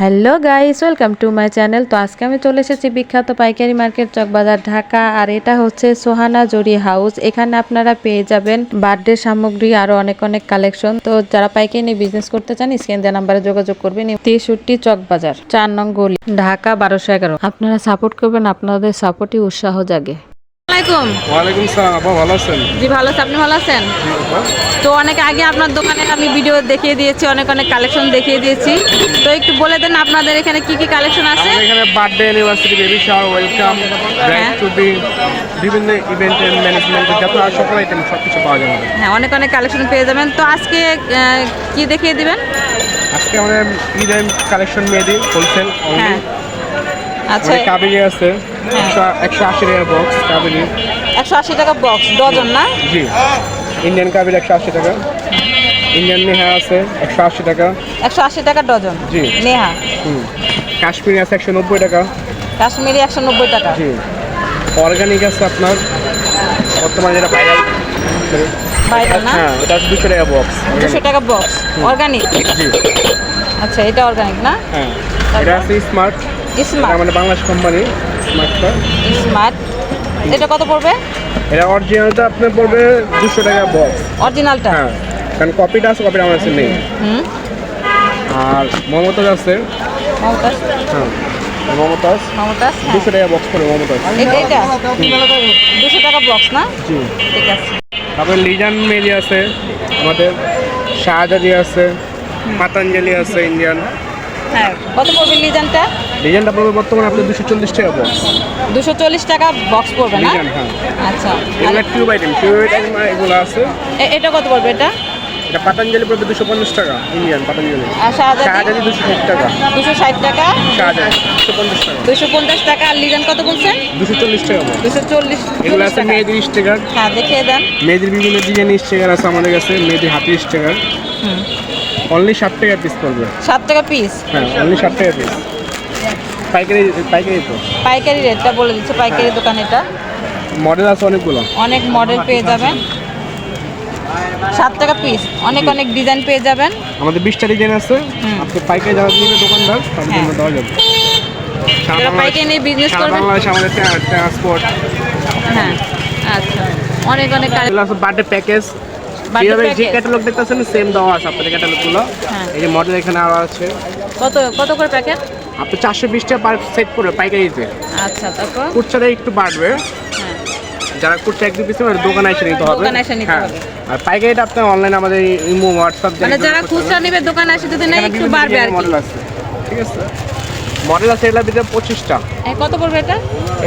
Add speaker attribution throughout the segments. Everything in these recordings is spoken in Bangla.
Speaker 1: Hello guys welcome to my channel তো আজকে আমি চলে এসেছি বিখ্যাত পাইকারি মার্কেট চকবাজার, ঢাকা। আর এটা হচ্ছে সোহানা জরি হাউস। এখানে আপনারা পেয়ে যাবেন বার্থডে সামগ্রী, আরও অনেক অনেক কালেকশন। তো যারা পাইকারি নিয়ে বিজনেস করতে চান, স্ক্রিন দেওয়া নাম্বারে যোগাযোগ করবেন। তেষট্টি চকবাজার, চার নং গলি, ঢাকা, বারোশো এগারো। আপনারা সাপোর্ট করবেন, আপনাদের সাপোর্টই উৎসাহ জাগে।
Speaker 2: আসসালামাইকুম
Speaker 3: ওয়ালাইকুম সালাম আপা ভালো আছেন?
Speaker 2: জি ভালো আছে। আপনি ভালো আছেন? তো অনেক আগে আপনার দোকানে আমি ভিডিও দেখিয়ে দিয়েছি অনেক অনেক কালেকশন দেখিয়ে দিয়েছি। তো একটু বলে দেন আপনাদের এখানে কি কি কালেকশন আছে?
Speaker 3: এখানে birthday anniversary baby shower welcome bride to be বিভিন্ন ইভেন্টের ম্যানেজমেন্ট যত আর সকল আইটেম সব কিছু পাওয়া যাবে।
Speaker 2: হ্যাঁ অনেক অনেক কালেকশন পেয়ে যাবেন। তো আজকে কি দেখিয়ে দিবেন?
Speaker 3: আজকে আমাদের ঈদের কালেকশন মেয়েদি হোলসেল
Speaker 2: হ্যাঁ। আচ্ছা।
Speaker 3: আমাদের আছে। একশো- আশি টাকা বক্স কাবেরি।
Speaker 2: একশো আশি টাকা বক্স ডজন না?
Speaker 3: জি। ইন্ডিয়ান কাবেরি একশো আশি টাকা। ইন্ডিয়ান নেহা আছে একশো আশি টাকা।
Speaker 2: একশো আশি টাকা ডজন
Speaker 3: জি।
Speaker 2: নেহা।
Speaker 3: হুম। কাশ্মীরি আছে একশো নব্বই টাকা।
Speaker 2: কাশ্মীরি একশো নব্বই টাকা।
Speaker 3: জি। অর্গানিক আছে আপনার বর্তমানে যেটা ভাইরাল
Speaker 2: ভাইরাল না?
Speaker 3: হ্যাঁ ওটা দুশো টাকা বক্স
Speaker 2: দুশো টাকা বক্স অর্গানিক
Speaker 3: জি।
Speaker 2: আচ্ছা এটা অর্গানিক না?
Speaker 3: হ্যাঁ। এটা আছে স্মার্ট আমাদের বাংলাদেশ কোম্পানি স্মার্টটা
Speaker 2: স্মার্ট এটা কত পড়বে?
Speaker 3: এটা অরিজিনালটা আপনার পড়বে দুশো টাকা বক্স
Speaker 2: অরিজিনালটা
Speaker 3: হ্যাঁ কারণ কপিটা আছে কপিটা আমার কাছে নেই। আর মমতাজ আছে।
Speaker 2: মমতাজ
Speaker 3: হ্যাঁ মমতাজ
Speaker 2: মমতাজ হ্যাঁ।
Speaker 3: দুশো টাকা বক্স মমতাজ
Speaker 2: এটা দুশো টাকা বক্স না?
Speaker 3: জি।
Speaker 2: ঠিক আছে।
Speaker 3: তারপরে লিজান মেলি আছে আমাদের শাহজাদি আছে পাতাঞ্জলি আছে ইন্ডিয়ান
Speaker 2: হ্যাঁ কত পড়বে লিজানটা
Speaker 3: লিজানটা পড়বে বর্তমানে আপনার দুশো চল্লিশ টাকা বক্স
Speaker 2: দুশো চল্লিশ টাকা বক্স পড়বে না?
Speaker 3: হ্যাঁ।
Speaker 2: আচ্ছা।
Speaker 3: এগুলো টিউব আইটেম টিউব আইটেম এগুলো আছে।
Speaker 2: এটা কত পড়বে এটা?
Speaker 3: এটা পাতাঞ্জলি পড়বে দুশো পঞ্চাশ টাকা ইন্ডিয়ান পাতাঞ্জলি
Speaker 2: আর শাহজাদি
Speaker 3: শাহজাদি দুশো ষাট টাকা।
Speaker 2: দুশো ষাট টাকা?
Speaker 3: শাহজাদি দুশো পঞ্চাশ টাকা।
Speaker 2: দুশো পঞ্চাশ টাকা আর লিজান কত বলছেন?
Speaker 3: দুশো চল্লিশ টাকা
Speaker 2: দুশো চল্লিশ
Speaker 3: এগুলো আছে মেয়েদের স্টিকার।
Speaker 2: হ্যাঁ দেখিয়ে দেন।
Speaker 3: মেয়েদের বিভিন্ন ডিজাইন স্টিকার আছে আমাদের কাছে মেয়েদের হাতি স্টিকার। অনলি ষাট টাকা পিস পড়বে।
Speaker 2: সাত টাকা পিস
Speaker 3: হ্যাঁ অনলি ষাট টাকা পিস পাইকারি পাইকারি তো।
Speaker 2: পাইকারি রেটটা বলে দিচ্ছে পাইকারি দোকান এটা।
Speaker 3: মডেল আছে অনেকগুলো।
Speaker 2: অনেক মডেল পেয়ে যাবেন। সাত টাকা পিস অনেক অনেক ডিজাইন পেয়ে যাবেন।
Speaker 3: আমাদের বিশটা ডিজাইন আছে। আপনি পাইকারি যারা দিবে দোকানদার তাদের জন্য
Speaker 2: হ্যাঁ।
Speaker 3: দেওয়া যাবে।
Speaker 2: যারা পাইকারি নিয়ে বিজনেস করবেন
Speaker 3: বাংলাদেশে আমাদের ট্রান্সপোর্ট
Speaker 2: হ্যাঁ আচ্ছা। অনেক অনেক
Speaker 3: আছে বার্থডে প্যাকেজ যেভাবে যে
Speaker 2: package?
Speaker 3: ক্যাটালগ দেখতেছেন সেম দেওয়া আছে আপনাদের ক্যাটালগুলো
Speaker 2: হ্যাঁ।
Speaker 3: এই যে মডেল এখানে আরও আছে।
Speaker 2: কত কত করে প্যাকেট
Speaker 3: আপনি চারশো বিশ টাকা পার সেট পড়বে পাইকারিতে।
Speaker 2: আচ্ছা তারপর?
Speaker 3: কুচ্ছাটা একটু বাড়বে।
Speaker 2: হ্যাঁ।
Speaker 3: যারা কুচ্ছা এক দু পিস নেবে, দোকানে এসে নিতে হবে।
Speaker 2: দোকানে এসে নিতে
Speaker 3: হ্যাঁ।
Speaker 2: হবে।
Speaker 3: আর পাইকারিটা অনলাইন আমাদের ইমো হোয়াটসঅ্যাপ
Speaker 2: মানে যারা খুচরা নেবে দোকানে আসে যদি না একটু বাড়বে আর
Speaker 3: মডেল আছে। ঠিক আছে। মডেল আছে ভিতরে পঁচিশটা
Speaker 2: এ, কত পড়বে এটা?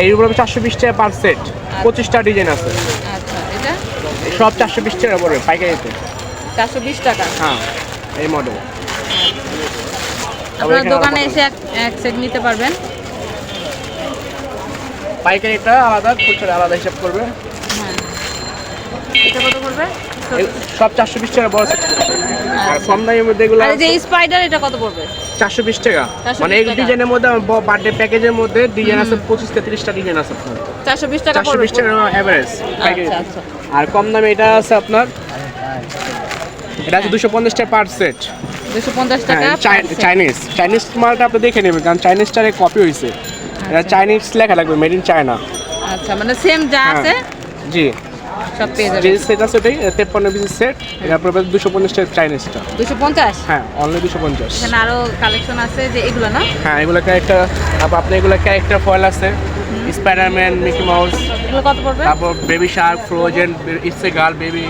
Speaker 3: এই উপরে চারশো বিশ টাকা পার সেট পঁচিশটা ডিজাইন আছে।
Speaker 2: আচ্ছা এটা?
Speaker 3: সব চারশো বিশ টাকা পড়বে পাইকারিতে।
Speaker 2: চারশো বিশ টাকা?
Speaker 3: হ্যাঁ এই মডেল
Speaker 2: আপনার দোকানে এসে এক এক সেট নিতে পারবেন?
Speaker 3: পাইকারিটা আলাদা খুচরা আলাদা হিসাব করবে।
Speaker 2: হ্যাঁ। এটা কত
Speaker 3: এই সব চারশো বিশ টাকা বড় আর কম দামের মধ্যে এগুলো
Speaker 2: আর যে স্পাইডার এটা কত পড়বে?
Speaker 3: চারশো বিশ টাকা। মানে এই ডিজাইনের মধ্যে বার্থডে প্যাকেজের মধ্যে ডিজাইন আছে পঁচিশ তেত্রিশটা ডিজাইন আছে আপনার।
Speaker 2: চারশো বিশ টাকা
Speaker 3: চারশো বিশ টাকা অ্যাভারেজ
Speaker 2: আচ্ছা আচ্ছা।
Speaker 3: আর কম দামে এটা আছে আপনার এটা আছে দুশো পঞ্চাশ টাকা পার সেট
Speaker 2: দুশো পঞ্চাশ টাকা
Speaker 3: হ্যাঁ
Speaker 2: set।
Speaker 3: চাইনিজ চাইনিজ মালটা আপনি দেখে নেবেন কারণ চাইনিজটার কপি হয়েছে এটা চাইনিজ লেখা লাগবে মেড ইন চায়না
Speaker 2: আচ্ছা মানে সেম যা আছে?
Speaker 3: জি।
Speaker 2: সব পেয়ে
Speaker 3: যে সেট আছে ওটাই তেপ্পান্ন পিসের সেট এটা পড়বে দুশো পঞ্চাশ টাকা চাইনিজটা
Speaker 2: দুশো পঞ্চাশ?
Speaker 3: হ্যাঁ অনলি দুশো পঞ্চাশ।
Speaker 2: এখানে আরও কালেকশন আছে যে এগুলো না?
Speaker 3: হ্যাঁ এগুলো ক্যারেক্টার তারপর আপনার এগুলো ক্যারেক্টার ফয়েল আছে। স্পাইডারম্যান মিকি মাউস
Speaker 2: এগুলো কত পড়বে?
Speaker 3: তারপর baby shark Frozen it's a girl baby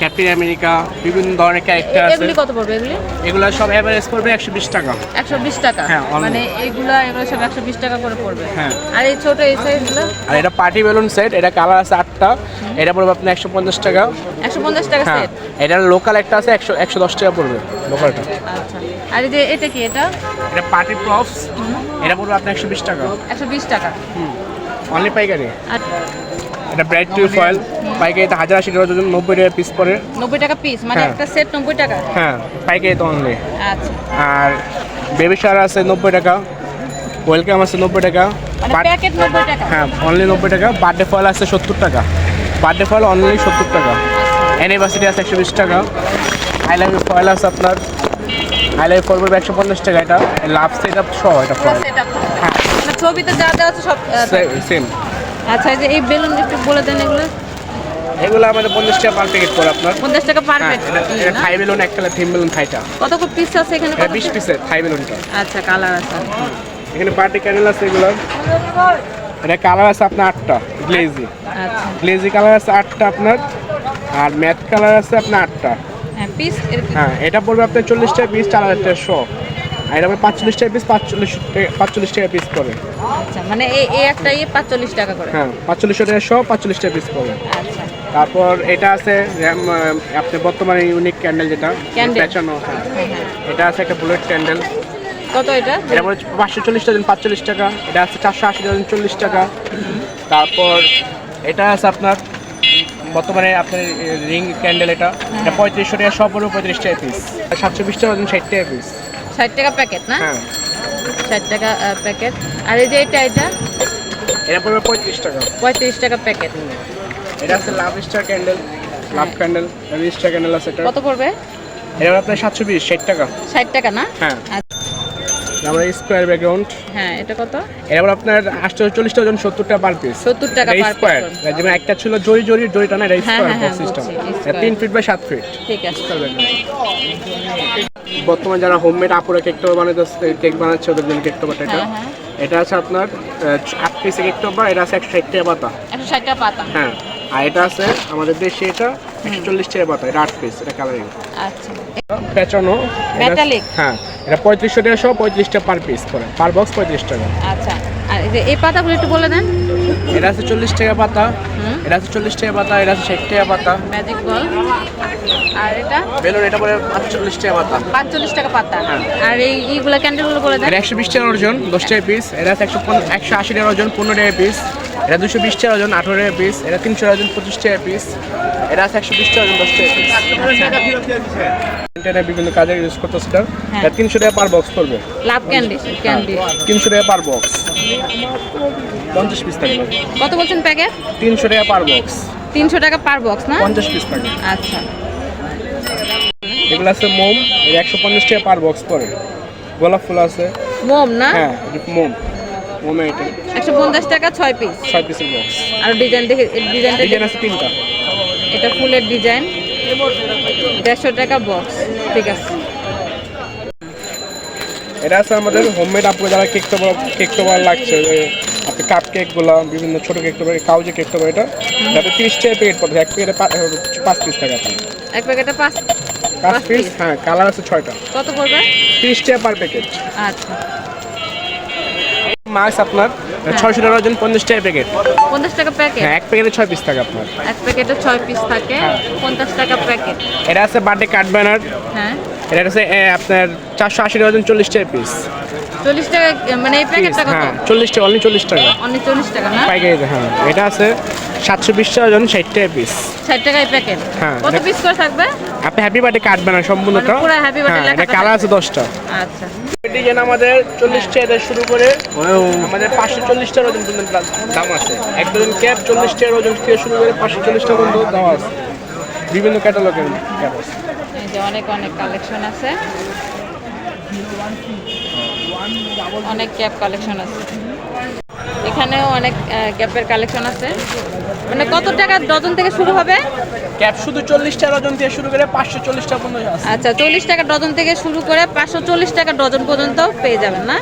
Speaker 3: Captain America বিভিন্ন ধরনের ক্যারেক্টার আছে।
Speaker 2: এগুলি কত পড়বে এগুলি?
Speaker 3: এগুলো সব অ্যাভারেজ পড়বে একশো বিশ টাকা।
Speaker 2: একশো বিশ টাকা?
Speaker 3: হ্যাঁ,
Speaker 2: মানে এইগুলা এগুলো সব একশো বিশ টাকা করে পড়বে?
Speaker 3: হ্যাঁ।
Speaker 2: আর এই ছোট এই সাইজগুলো
Speaker 3: আর এটা পার্টি বেলুন সেট এটা কালার আছে আটটা। এটা পড়বে আপনার একশো পঞ্চাশ টাকা।
Speaker 2: একশো পঞ্চাশ টাকা সেট
Speaker 3: এটা লোকাল একটা আছে একশো একশো দশ টাকা পড়বে লোকালটা
Speaker 2: আচ্ছা। আর এই যে এটা কি এটা?
Speaker 3: এটা পার্টি প্রপস এটা পড়বে আপনার একশো বিশ টাকা।
Speaker 2: একশো বিশ টাকা।
Speaker 3: অনলি পাইকারি।
Speaker 2: আর
Speaker 3: এটা ব্রাইট টিউ ফয়েল পাইকারিতে হাজার আশি টাকা ওজন নব্বই টাকা পিস পড়ে
Speaker 2: নব্বই টাকা পিস মানে
Speaker 3: হ্যাঁ।
Speaker 2: একটা সেট নব্বই টাকা?
Speaker 3: হ্যাঁ পাইকারি তো অনলি
Speaker 2: আচ্ছা।
Speaker 3: আর বেবি শার আছে নব্বই টাকা ওয়েলকাম আছে নব্বই টাকা।
Speaker 2: মানে প্যাকেট নব্বই টাকা?
Speaker 3: হ্যাঁ অনলি নব্বই টাকা। বার্থডে ফল আছে সত্তর টাকা। বার্থডে ফল অনলি সত্তর টাকা। অ্যানিভার্সারি আছে একশো বিশ টাকা। আই লাভ ইউ ফয়েল আছে আপনার। হাইলাইট ফোর পড়বে একশো পঞ্চাশ টাকা এটা। লাভ সেট আপ সহ এটা
Speaker 2: পুরো
Speaker 3: ফোর
Speaker 2: সেটআপ মানে ছবিতে যা দেওয়া আছে সব
Speaker 3: সেম
Speaker 2: আচ্ছা এই যে এই বেলুন একটু বলে দেন এগুলো।
Speaker 3: এগুলো আমাদের পঞ্চাশ টাকা পার প্যাকেট করে আপনার।
Speaker 2: পঞ্চাশ টাকা পার
Speaker 3: এটা থাই বেলুন এক কালার থিম বেলুন থাইটা।
Speaker 2: কত কত পিস আছে এখানে
Speaker 3: বিশ পিসের থাই বেলুনটা।
Speaker 2: আচ্ছা কালার আছে।
Speaker 3: এখানে পার্টি ক্যান্ডেল আছে এগুলো। এটা কালার আছে আপনার আটটা গ্লেজি
Speaker 2: আচ্ছা।
Speaker 3: গ্লেজি কালার আছে আটটা আপনার আর ম্যাট কালার আছে আপনার আটটা।
Speaker 2: হ্যাঁ পিস
Speaker 3: হ্যাঁ এটা পড়বে আপনার চল্লিশ টাকা পিস চার হাজার টাকা শো। আর এটা পাঁচচল্লিশ টাকা পিস পাঁচচল্লিশ টাকা পাঁচচল্লিশ টাকা পিস পড়ে
Speaker 2: আচ্ছা মানে এই এই একটা ইয়ে পাঁচচল্লিশ টাকা করে।
Speaker 3: হ্যাঁ পাঁচচল্লিশ টাকা শো পাঁচচল্লিশ টাকা পিস পড়ে
Speaker 2: আচ্ছা।
Speaker 3: তারপর এটা আছে র্যাম আপনার বর্তমানে ইউনিক ক্যান্ডেল যেটা। পেঁচানো হ্যাঁ।
Speaker 2: হ্যাঁ হ্যাঁ।
Speaker 3: এটা আছে একটা বুলেট ক্যান্ডেল
Speaker 2: কত এটা?
Speaker 3: এটা পড়ে পাঁচশো চল্লিশ ডজন পাঁচচল্লিশ টাকা। এটা আছে চারশো আশি ডজন চল্লিশ টাকা। তারপর এটা আছে আপনার বর্তমানে আপনার রিং ক্যান্ডেল এটা। এটা পঁয়ত্রিশশো টাকা সব পড়বে পঁয়ত্রিশ টাকা পিস সাতশো বিশ টাকা ষাট টাকা পিস
Speaker 2: ষাট টাকা প্যাকেট না?
Speaker 3: হ্যাঁ।
Speaker 2: ষাট টাকা প্যাকেট। আর এই যে এটা এটা?
Speaker 3: এটা পড়বে পঁয়ত্রিশ টাকা।
Speaker 2: পঁয়ত্রিশ টাকা প্যাকেট।
Speaker 3: এটা আছে love star candle love candle star candle আছে এটা।
Speaker 2: কত পড়বে?
Speaker 3: এটা আপনার সাতশো বিশ ষাট টাকা।
Speaker 2: ষাট টাকা না?
Speaker 3: হ্যাঁ।
Speaker 2: আচ্ছা,
Speaker 3: আমরা স্কোয়ার ব্যাকগ্রাউন্ড
Speaker 2: হ্যাঁ এটা কত?
Speaker 3: এটা আপনার আটশো চল্লিশ টাকা সত্তর টাকা পার পিস
Speaker 2: সত্তর টাকা পার
Speaker 3: স্কোয়ার যেমন একটা ছিল জরি জরি জরিটা না এটা
Speaker 2: হ্যাঁ,
Speaker 3: স্কোয়ার
Speaker 2: হ্যাঁ, হ্যাঁ,
Speaker 3: সিস্টেম
Speaker 2: বুঝছি,
Speaker 3: তিন ফিট বাই সাত ফিট
Speaker 2: ঠিক আছে।
Speaker 3: বর্তমানে যারা হোমমেড আপুরা কেক টপ বানাচ্ছে কেক বানাচ্ছে ওদের জন্য কেক টপারটা এটা।
Speaker 2: হ্যাঁ, হ্যাঁ।
Speaker 3: এটা আছে আপনার আট পিসে কেক টপ এটা আছে একশো ষাট টাকা পাতা।
Speaker 2: একশো ষাট টাকা পাতা।
Speaker 3: হ্যাঁ আর এটা আছে আমাদের দেশে এটা একশো চল্লিশ টাকা পাতা এটা আট পিস এটা কালারিং
Speaker 2: আচ্ছা।
Speaker 3: পেঁচানো হ্যাঁ এটা পঁয়ত্রিশশো টাকা সহ পঁয়ত্রিশ টাকা পার পিস করে পার বক্স পঁয়ত্রিশ টাকা।
Speaker 2: আচ্ছা। এই পাতাগুলো একটু বলে দেন।
Speaker 3: এটা আছে চল্লিশ টাকা পাতা। এটা আছে চল্লিশ টাকা পাতা এটা আছে ষাট টাকা পাতা।
Speaker 2: ম্যাজিক বল আর এটা?
Speaker 3: বেলুন এটা পরে পাঁচচল্লিশ টাকা পাতা।
Speaker 2: পাঁচচল্লিশ টাকা পাতা।
Speaker 3: হ্যাঁ।
Speaker 2: আর এই এইগুলো ক্যান্ডেলগুলো বলে দেন।
Speaker 3: একশো বিশ টাকা ওজন দশ টাকা পিস এটা আছে একশো একশো আশি টাকা ওজন পনেরো টাকা পিস এটা দুশো বিশ টাকা ওজন আঠারো টাকা পিস এটা তিনশো টাকা ওজন পঁচিশ টাকা পিস এটা আছে একশো বিশ টাকা ওজন দশ টাকা পিস এটা বিভিন্ন কাজে ইউজ করতেছে এটা। এটা তিনশো টাকা পার বক্স পড়বে।
Speaker 2: লাভ ক্যান্ডি ক্যান্ডি
Speaker 3: তিনশো টাকা পার বক্স পঞ্চাশ পিস থাকবে।
Speaker 2: কত বলছেন প্যাকেট?
Speaker 3: তিনশো টাকা পার বক্স
Speaker 2: তিনশো টাকা পার বক্স না?
Speaker 3: পঞ্চাশ পিস থাকবে।
Speaker 2: আচ্ছা।
Speaker 3: এগুলো আছে মোম একশো পঞ্চাশ টাকা পার বক্স পড়ে। গোলাপ ফুল আছে।
Speaker 2: মোম না?
Speaker 3: হ্যাঁ মোম। এটা
Speaker 2: একশো পঞ্চাশ টাকা ছয় পিস
Speaker 3: ছয় পিসের বক্স
Speaker 2: আর ডিজাইন দেখে ডিজাইনটা
Speaker 3: ডিজাইন আছে তিনটা।
Speaker 2: এটা ফুলের ডিজাইন দেড়শো টাকা বক্স ঠিক আছে।
Speaker 3: এটা আছে আমাদের হোমমেড আপু যারা কেক টোবার কেক লাগছে আপনি কাপ কেকগুলো বিভিন্ন ছোটো কেক টোবার কাউজে কেক টোবার এটা যাতে তিরিশ টাকা প্যাকেট পড়বে এক প্যাকেটে পাঁচ পিস টাকা আপনি
Speaker 2: এক প্যাকেটে পাঁচ
Speaker 3: পাঁচ
Speaker 2: পাঁচ
Speaker 3: পিস হ্যাঁ কালার আছে ছয়টা।
Speaker 2: কত পড়বে?
Speaker 3: তিরিশ টাকা পার প্যাকেট
Speaker 2: আচ্ছা।
Speaker 3: মাছ আপনার? ছয়শো টাকা ওজন পঞ্চাশ টাকা প্যাকেট
Speaker 2: পঞ্চাশ টাকা প্যাকেট
Speaker 3: হ্যাঁ এক প্যাকেটে ছয় পিস থাকে আপনার।
Speaker 2: এক প্যাকেটে ছয় পিস থাকে
Speaker 3: হ্যাঁ।
Speaker 2: পঞ্চাশ টাকা প্যাকেট
Speaker 3: এটা আছে বার্থডে কাঠ ব্যানার
Speaker 2: হ্যাঁ।
Speaker 3: এটা আছে আপনার চারশো আশি টাকা ওজন চল্লিশ টাকা পিস
Speaker 2: চল্লিশ টাকা মানে এই প্যাকেটটা কত?
Speaker 3: হ্যাঁ চল্লিশ টাকা অনলি চল্লিশ টাকা।
Speaker 2: অনেক চল্লিশ টাকা না?
Speaker 3: পাইকারিতে হ্যাঁ। এটা আছে সাতশো বিশ টাকা ওজন ষাট টাকা পিস
Speaker 2: ষাট টাকায় প্যাকেট
Speaker 3: হ্যাঁ,
Speaker 2: কত পিস করে থাকবে?
Speaker 3: আপনি হ্যাপি বার্থডে কার্ড বানান সম্পূর্ণটা।
Speaker 2: পুরো happy birthday
Speaker 3: হ্যাঁ
Speaker 2: লেখা
Speaker 3: এটা কালার আছে দশটা।
Speaker 2: আচ্ছা।
Speaker 3: ডিজাইন আমাদের চল্লিশ টাকা থেকে শুরু করে আমাদের পাঁচশো চল্লিশ টাকার ওজন পর্যন্ত দাম আছে। এক ডজন ক্যাপ চল্লিশ টাকার ওজন থেকে শুরু করে পাঁচশো চল্লিশ টাকা পর্যন্ত দাম আছে। বিভিন্ন ক্যাটালগের ক্যাপ আছে
Speaker 2: এই যে অনেক অনেক কালেকশন আছে। অনেক ক্যাপ কালেকশন আছে। এখানেও অনেক ক্যাপের কালেকশন আছে। মানে কত টাকা ডজন থেকে শুরু হবে?
Speaker 3: ক্যাপ শুধু চল্লিশ টাকা ডজন থেকে শুরু করে পাঁচশো চল্লিশ টাকা পর্যন্ত আছে।
Speaker 2: আচ্ছা চল্লিশ টাকা ডজন থেকে শুরু করে পাঁচশো চল্লিশ টাকা ডজন পর্যন্ত পেয়ে যাবেন না?